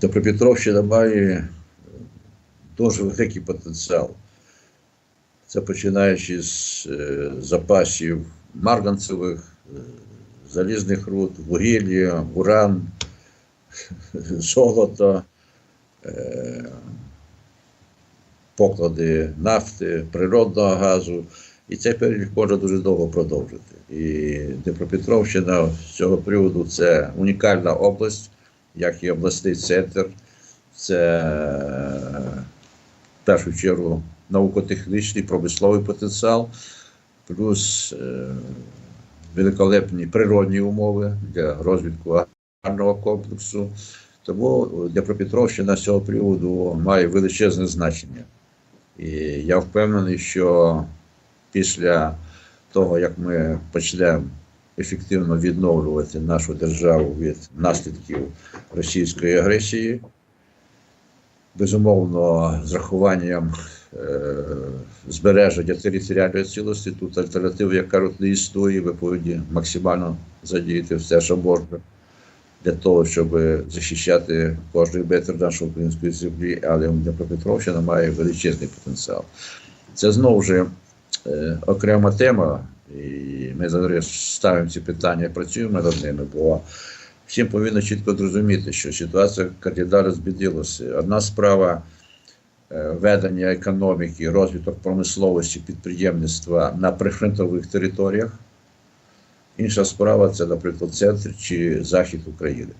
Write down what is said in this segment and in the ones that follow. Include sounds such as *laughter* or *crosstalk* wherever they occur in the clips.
Дніпропетровщина має дуже великий потенціал. Це починаючи з е, запасів марганцевих, е, залізних руд, вугілля, уран, *laughs* золото, е, поклади нафти, природного газу. І цей перелік можна дуже довго продовжити. І Дніпропетровщина з цього приводу це унікальна область, як і обласний центр. Це е, в першу чергу науко-технічний промисловий потенціал, плюс е, великолепні природні умови для розвитку аграрного комплексу. Тому Дніпропетровщина з цього приводу має величезне значення. І я впевнений, що після того, як ми почнемо ефективно відновлювати нашу державу від наслідків російської агресії, безумовно, з рахуванням е, збереження територіальної цілості, тут альтернатив, як кажуть, не існує, ви повинні максимально задіяти все, що можна для того, щоб захищати кожний метр нашої української землі, але Дніпропетровщина має величезний потенціал. Це знову ж е, окрема тема, і ми зараз ставимо ці питання, і працюємо над ними, бо всім повинно чітко зрозуміти, що ситуація кардинально змінилася. Одна справа е, ведення економіки, розвиток промисловості, підприємництва на прифронтових територіях. Інша справа це, наприклад, центр чи захід України.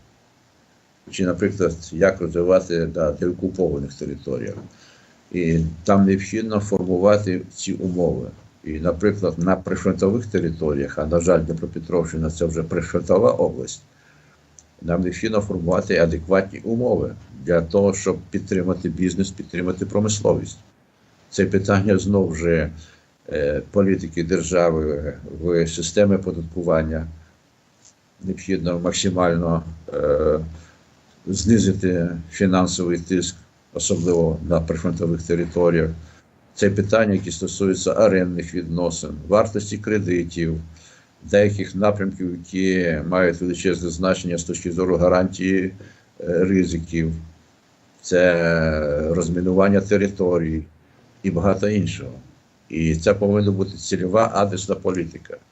Чи, наприклад, як розвивати на деокупованих територіях. І там необхідно формувати ці умови. І, наприклад, на прифронтових територіях, а на жаль, Дніпропетровщина це вже прифронтова область, нам необхідно формувати адекватні умови для того, щоб підтримати бізнес, підтримати промисловість. Це питання знову ж е, політики держави в системи податкування. Необхідно максимально е, знизити фінансовий тиск, особливо на прифронтових територіях. Це питання, які стосуються орендних відносин, вартості кредитів, деяких напрямків, які мають величезне значення з точки зору гарантії е, ризиків, це розмінування територій і багато іншого. І це повинна бути цільова адресна політика.